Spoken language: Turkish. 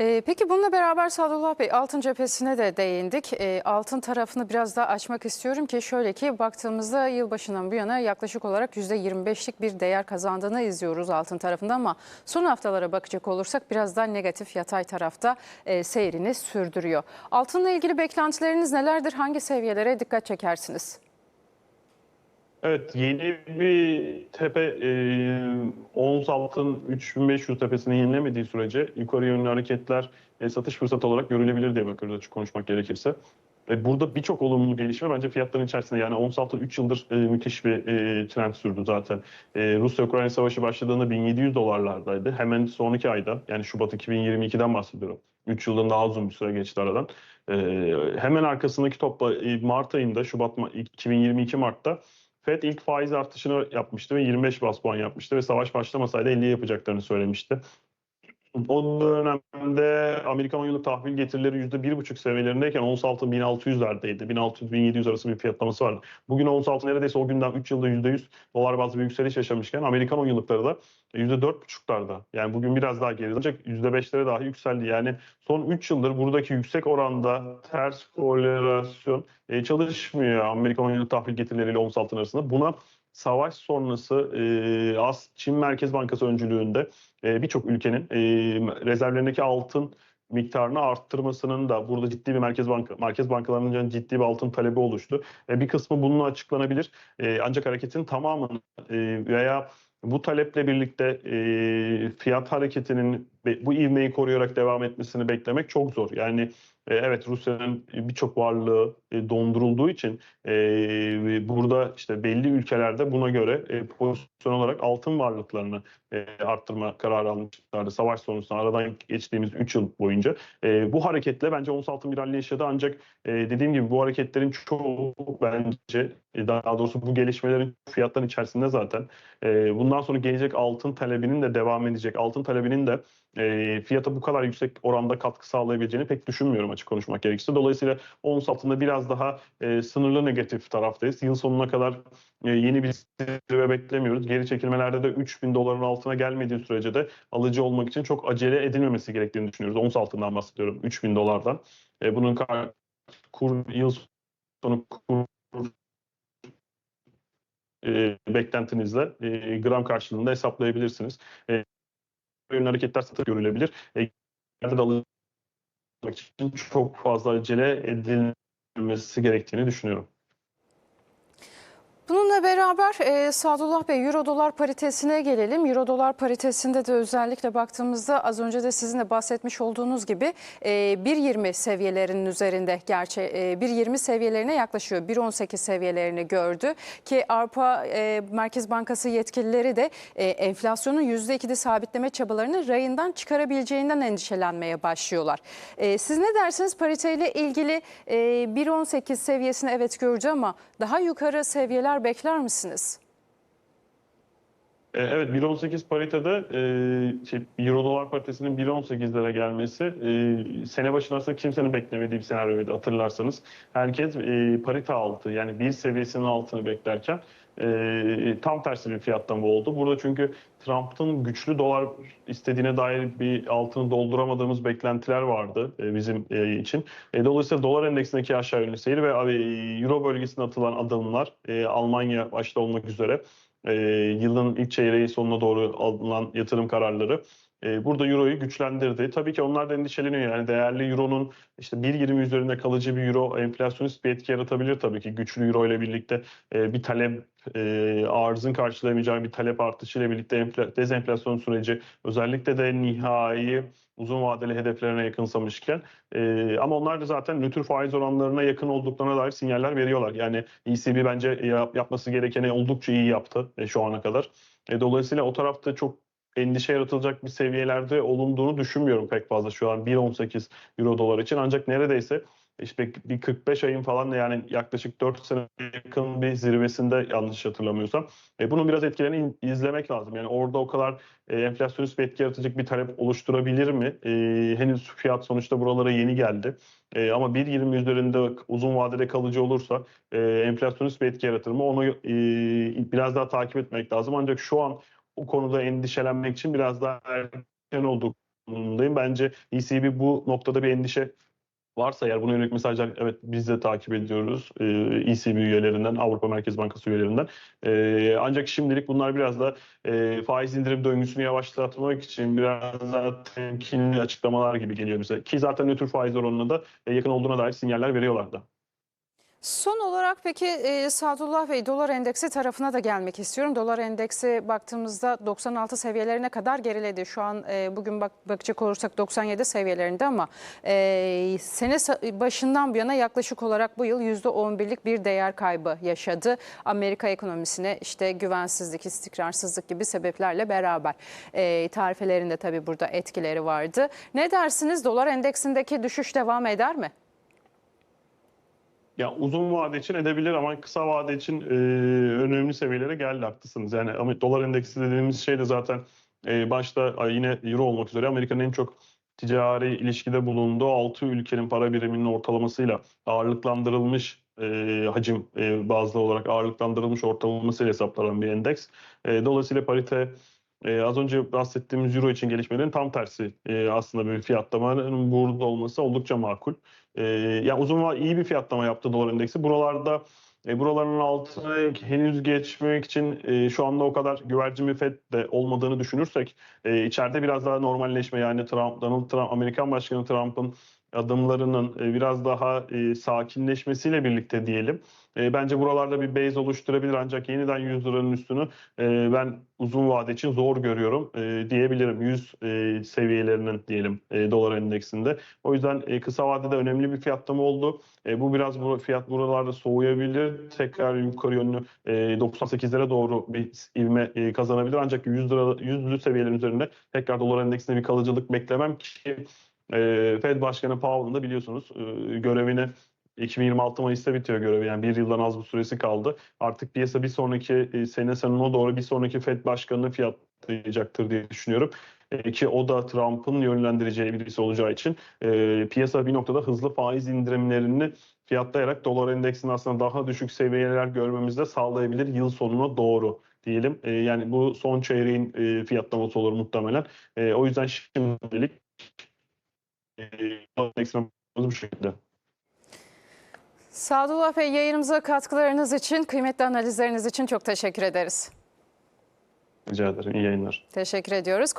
Ee, peki bununla beraber Sadullah Bey altın cephesine de değindik. Ee, altın tarafını biraz daha açmak istiyorum ki şöyle ki baktığımızda yılbaşından bu yana yaklaşık olarak %25'lik bir değer kazandığını izliyoruz altın tarafında ama son haftalara bakacak olursak biraz daha negatif yatay tarafta e, seyrini sürdürüyor. Altınla ilgili beklentileriniz nelerdir? Hangi seviyelere dikkat çekersiniz? Evet, yeni bir tepe, e, ons altın 3500 tepesini yenilemediği sürece yukarı yönlü hareketler e, satış fırsatı olarak görülebilir diye bakıyoruz açık konuşmak gerekirse. E, burada birçok olumlu gelişme bence fiyatların içerisinde yani ons altın 3 yıldır e, müthiş bir e, trend sürdü zaten. E, Rusya-Ukrayna savaşı başladığında 1700 dolarlardaydı. Hemen sonraki ayda yani Şubat 2022'den bahsediyorum. 3 yıldan daha uzun bir süre geçti aradan. E, hemen arkasındaki topla e, Mart ayında Şubat 2022 Mart'ta FED ilk faiz artışını yapmıştı ve 25 bas puan yapmıştı ve savaş başlamasaydı 50 yapacaklarını söylemişti. O dönemde Amerikan 10 yıllık tahvil getirileri %1,5 seviyelerindeyken ons altın 1600'lerdeydi. 1600-1700 arası bir fiyatlaması vardı. Bugün ons altın neredeyse o günden 3 yılda %100 dolar bazlı bir yükseliş yaşamışken Amerikan 10 yıllıkları da %4,5'larda. Yani bugün biraz daha geride ancak %5'lere dahi yükseldi. Yani son 3 yıldır buradaki yüksek oranda ters korelasyon e, çalışmıyor Amerikan 10 yıllık tahvil getirileriyle ons altın arasında. Buna savaş sonrası e, As Çin Merkez Bankası öncülüğünde e, birçok ülkenin e, rezervlerindeki altın miktarını arttırmasının da burada ciddi bir merkez banka merkez bankalarının ciddi bir altın talebi oluştu. E, bir kısmı bununla açıklanabilir. E, ancak hareketin tamamını e, veya bu taleple birlikte e, fiyat hareketinin bu ivmeyi koruyarak devam etmesini beklemek çok zor. Yani e, evet Rusya'nın birçok varlığı e, dondurulduğu için e, burada işte belli ülkelerde buna göre pozisyon olarak altın varlıklarını arttırma kararı almışlardı. Savaş sonrasında aradan geçtiğimiz 3 yıl boyunca. Bu hareketle bence ons altın bir halini yaşadı ancak dediğim gibi bu hareketlerin çoğu bence daha doğrusu bu gelişmelerin fiyatların içerisinde zaten. Bundan sonra gelecek altın talebinin de devam edecek. Altın talebinin de e, fiyata bu kadar yüksek oranda katkı sağlayabileceğini pek düşünmüyorum açık konuşmak gerekirse. Dolayısıyla ons altında biraz daha e, sınırlı negatif taraftayız. Yıl sonuna kadar e, yeni bir zirve beklemiyoruz. Geri çekilmelerde de 3000 doların altına gelmediği sürece de alıcı olmak için çok acele edilmemesi gerektiğini düşünüyoruz. Ons altından bahsediyorum 3000 dolardan. E, bunun kur yıl sonu kur e, beklentinizle e, gram karşılığında hesaplayabilirsiniz. E, yönlü hareketler satır görülebilir. E, de için çok fazla acele edilmesi gerektiğini düşünüyorum. Bununla beraber e, Sadullah Bey Euro dolar paritesine gelelim. Euro dolar paritesinde de özellikle baktığımızda az önce de sizin de bahsetmiş olduğunuz gibi e, 1.20 seviyelerinin üzerinde gerçi e, 1.20 seviyelerine yaklaşıyor. 1.18 seviyelerini gördü ki Avrupa e, Merkez Bankası yetkilileri de e, enflasyonun %2'de sabitleme çabalarını rayından çıkarabileceğinden endişelenmeye başlıyorlar. E, siz ne dersiniz pariteyle ilgili e, 1.18 seviyesini evet gördü ama daha yukarı seviyeler bekler misiniz? E, Evet 1.18 paritede şey, Euro dolar paritesinin 1.18'lere gelmesi e, sene başında aslında kimsenin beklemediği bir senaryoydu hatırlarsanız. Herkes e, parite altı yani bir seviyesinin altını beklerken e, tam tersi bir fiyattan bu oldu. Burada çünkü Trump'ın güçlü dolar istediğine dair bir altını dolduramadığımız beklentiler vardı e, bizim e, için. E, dolayısıyla dolar endeksindeki aşağı yönlü seyir ve e, Euro bölgesine atılan adımlar e, Almanya başta olmak üzere e, yılın ilk çeyreği sonuna doğru alınan yatırım kararları burada Euro'yu güçlendirdi. Tabii ki onlar da endişeleniyor. Yani değerli Euro'nun işte 1.20 üzerinde kalıcı bir Euro enflasyonist bir etki yaratabilir tabii ki. Güçlü Euro ile birlikte e, bir talep e, arzın karşılayamayacağı bir talep artışıyla birlikte enfla, dezenflasyon süreci özellikle de nihai uzun vadeli hedeflerine yakınsamışken e, ama onlar da zaten nötr faiz oranlarına yakın olduklarına dair sinyaller veriyorlar. Yani ECB bence yap, yapması gerekeni oldukça iyi yaptı e, şu ana kadar. Dolayısıyla o tarafta çok endişe yaratılacak bir seviyelerde olunduğunu düşünmüyorum pek fazla şu an 1.18 euro dolar için ancak neredeyse işte bir 45 ayın falan yani yaklaşık 4 sene yakın bir zirvesinde yanlış hatırlamıyorsam. E, bunun biraz etkilerini izlemek lazım. Yani orada o kadar e, enflasyonist bir etki yaratacak bir talep oluşturabilir mi? E, henüz fiyat sonuçta buralara yeni geldi. E, ama 1.20 üzerinde uzun vadede kalıcı olursa e, enflasyonist bir etki yaratır mı? Onu e, biraz daha takip etmek lazım. Ancak şu an o konuda endişelenmek için biraz daha erken olduk konumundayım. Bence ECB bu noktada bir endişe varsa eğer buna yönelik mesajlar evet biz de takip ediyoruz e, ECB üyelerinden, Avrupa Merkez Bankası üyelerinden. E, ancak şimdilik bunlar biraz da e, faiz indirim döngüsünü yavaşlatmak için biraz daha temkinli açıklamalar gibi geliyor bize. Ki zaten nötr faiz oranına da e, yakın olduğuna dair sinyaller veriyorlardı. Son olarak peki e, Sadullah Bey dolar endeksi tarafına da gelmek istiyorum. Dolar endeksi baktığımızda 96 seviyelerine kadar geriledi. Şu an e, bugün bak, bakacak olursak 97 seviyelerinde ama e, sene başından bu yana yaklaşık olarak bu yıl %11'lik bir değer kaybı yaşadı. Amerika ekonomisine işte güvensizlik, istikrarsızlık gibi sebeplerle beraber. E, tarifelerinde tabii burada etkileri vardı. Ne dersiniz dolar endeksindeki düşüş devam eder mi? Ya uzun vade için edebilir ama kısa vade için e, önemli seviyelere geldi haklısınız. Yani ama dolar endeksi dediğimiz şey de zaten e, başta yine euro olmak üzere Amerika'nın en çok ticari ilişkide bulunduğu 6 ülkenin para biriminin ortalamasıyla ağırlıklandırılmış e, hacim e, bazlı olarak ağırlıklandırılmış ortalamasıyla hesaplanan bir endeks. E, dolayısıyla parite e, az önce bahsettiğimiz euro için gelişmelerin tam tersi e, aslında bir fiyatlamanın burada olması oldukça makul. E, yani uzun iyi bir fiyatlama yaptı dolar endeksi. Buralarda e, buraların altına henüz geçmek için e, şu anda o kadar güvercin bir FED de olmadığını düşünürsek e, içeride biraz daha normalleşme yani Trump, Donald Trump, Amerikan Başkanı Trump'ın adımlarının e, biraz daha e, sakinleşmesiyle birlikte diyelim. E, bence buralarda bir base oluşturabilir ancak yeniden 100 liranın üstünü e, ben uzun vade için zor görüyorum e, diyebilirim. 100 e, seviyelerinin diyelim e, dolar endeksinde. O yüzden e, kısa vadede önemli bir fiyatlama oldu. E, bu biraz bu fiyat buralarda soğuyabilir. Tekrar yukarı yönlü e, 98'lere doğru bir ivme e, kazanabilir. Ancak 100 lira 100'lü seviyelerin üzerinde tekrar dolar endeksinde bir kalıcılık beklemem ki e, Fed Başkanı Powell'ın da biliyorsunuz e, görevini 2026 Mayıs'ta bitiyor görevi. Yani bir yıldan az bir süresi kaldı. Artık piyasa bir sonraki e, sene sonuna doğru bir sonraki Fed Başkanı'nı fiyatlayacaktır diye düşünüyorum. E, ki o da Trump'ın yönlendireceği birisi olacağı için e, piyasa bir noktada hızlı faiz indirimlerini fiyatlayarak dolar endeksinin aslında daha düşük seviyeler görmemizi de sağlayabilir yıl sonuna doğru diyelim. E, yani bu son çeyreğin e, fiyatlaması olur muhtemelen. E, o yüzden şimdilik e, bu şekilde. Sadullah Bey yayınımıza katkılarınız için, kıymetli analizleriniz için çok teşekkür ederiz. Rica ederim. İyi yayınlar. Teşekkür ediyoruz.